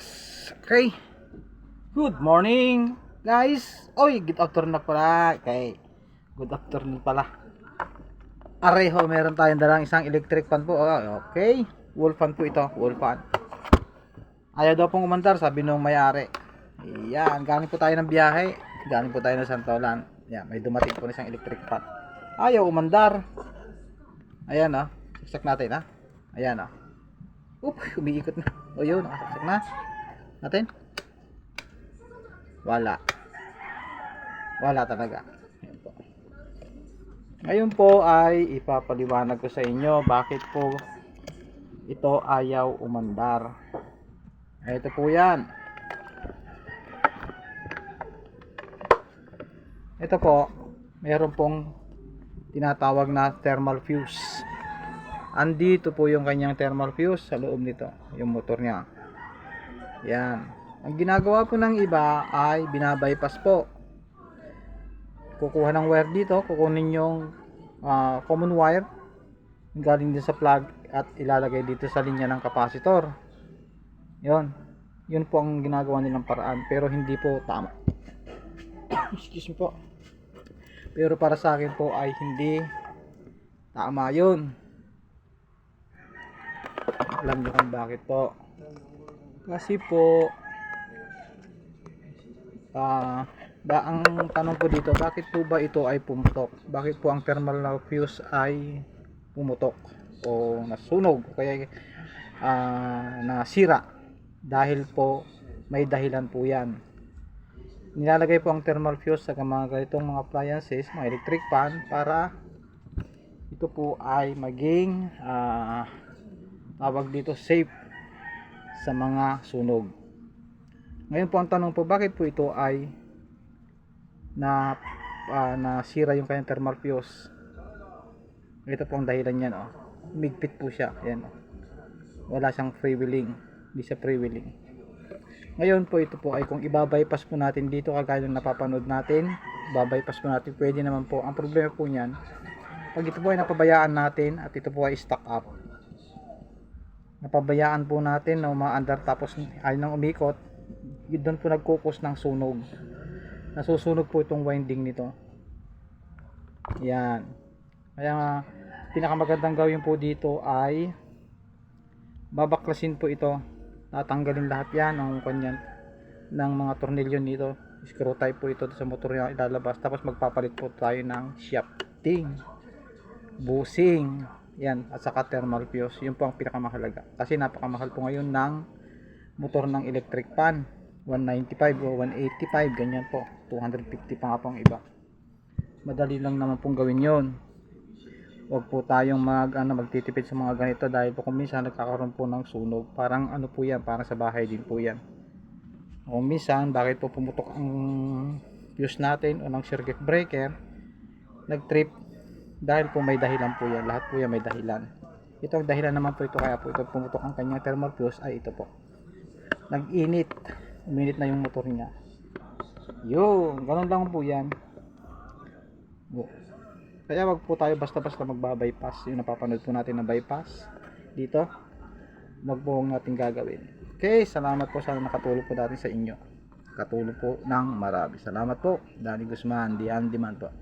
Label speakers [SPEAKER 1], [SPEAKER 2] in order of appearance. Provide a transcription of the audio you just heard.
[SPEAKER 1] Yes. Okay. Good morning, guys. Oy, good afternoon na pala. Okay. Good afternoon pala. Areho, meron tayong dalang isang electric fan po. Oh, okay. Wall fan po ito. Wall fan. Ayaw daw pong umandar, sabi nung may-ari. Yan, galing po tayo ng biyahe. Galing po tayo ng Santolan. Yan, may dumating po na isang electric fan. Ayaw umandar. Ayan, oh. Saksak natin, ha. Ayan, oh. Oop, umiikot na. O yun, nakasaksak na. Natin. Wala. Wala talaga. Po. Ngayon po ay ipapaliwanag ko sa inyo bakit po ito ayaw umandar. Ito po yan. Ito po, meron pong tinatawag na thermal fuse. Andito po yung kanyang thermal fuse sa loob nito, yung motor niya. Yan. Ang ginagawa po ng iba ay binabypass po. Kukuha ng wire dito, kukunin yung ah, common wire galing din sa plug at ilalagay dito sa linya ng capacitor. Yon. Yun po ang ginagawa nilang paraan pero hindi po tama. Excuse me po. Pero para sa akin po ay hindi tama yun. Alam niyo kung bakit po. Kasi po ah ba ang tanong po dito, bakit po ba ito ay pumutok? Bakit po ang thermal fuse ay pumutok o nasunog kaya ah, nasira? Dahil po may dahilan po 'yan. Nilalagay po ang thermal fuse sa mga ganitong mga appliances, mga electric fan para ito po ay maging ah, tawag dito safe sa mga sunog. Ngayon po ang tanong po bakit po ito ay na ah, nasira yung kanyang thermal fuse. Ito po ang dahilan niyan oh. Migpit po siya. Ayan oh. Wala siyang freewheeling. Hindi siya freewheeling. Ngayon po ito po ay kung ibabypass po natin dito kagaya ng napapanood natin, babypass po natin, pwede naman po. Ang problema po niyan, pag ito po ay napabayaan natin at ito po ay stuck up, napabayaan po natin na umaandar tapos ay nang umikot. Doon po nagkukos ng sunog. Nasusunog po itong winding nito. Yan. Kaya nga pinakamagandang gawin po dito ay babaklasin po ito. Tatanggalin lahat yan ng kanyan ng mga tornilyo nito. Screw type po ito sa motor niya ilalabas. Tapos magpapalit po tayo ng shafting busing yan at saka thermal fuse. Yun po ang pinakamahalaga. Kasi napakamahal po ngayon ng motor ng electric fan 195 o 185 ganyan po. 250 pa nga po ang iba. Madali lang naman pong gawin yon Huwag po tayong mag ano magtitipid sa mga ganito dahil po kung minsan nagkakaroon po ng sunog. Parang ano po yan parang sa bahay din po yan. O minsan bakit po pumutok ang fuse natin o ng circuit breaker nag trip dahil po may dahilan po yan lahat po yan may dahilan. Ito ang dahilan naman po ito kaya po ito pumutok ang kanyang thermal fuse ay ito po. Nag init uminit na yung motor niya. Yun ganun lang po yan. Kaya wag po tayo basta basta magbabypass. Yung napapanood po natin na bypass dito wag po natin gagawin. Okay salamat po sana nakatulong po natin sa inyo. Katulong po ng marami. Salamat po Danny Guzman di on demand po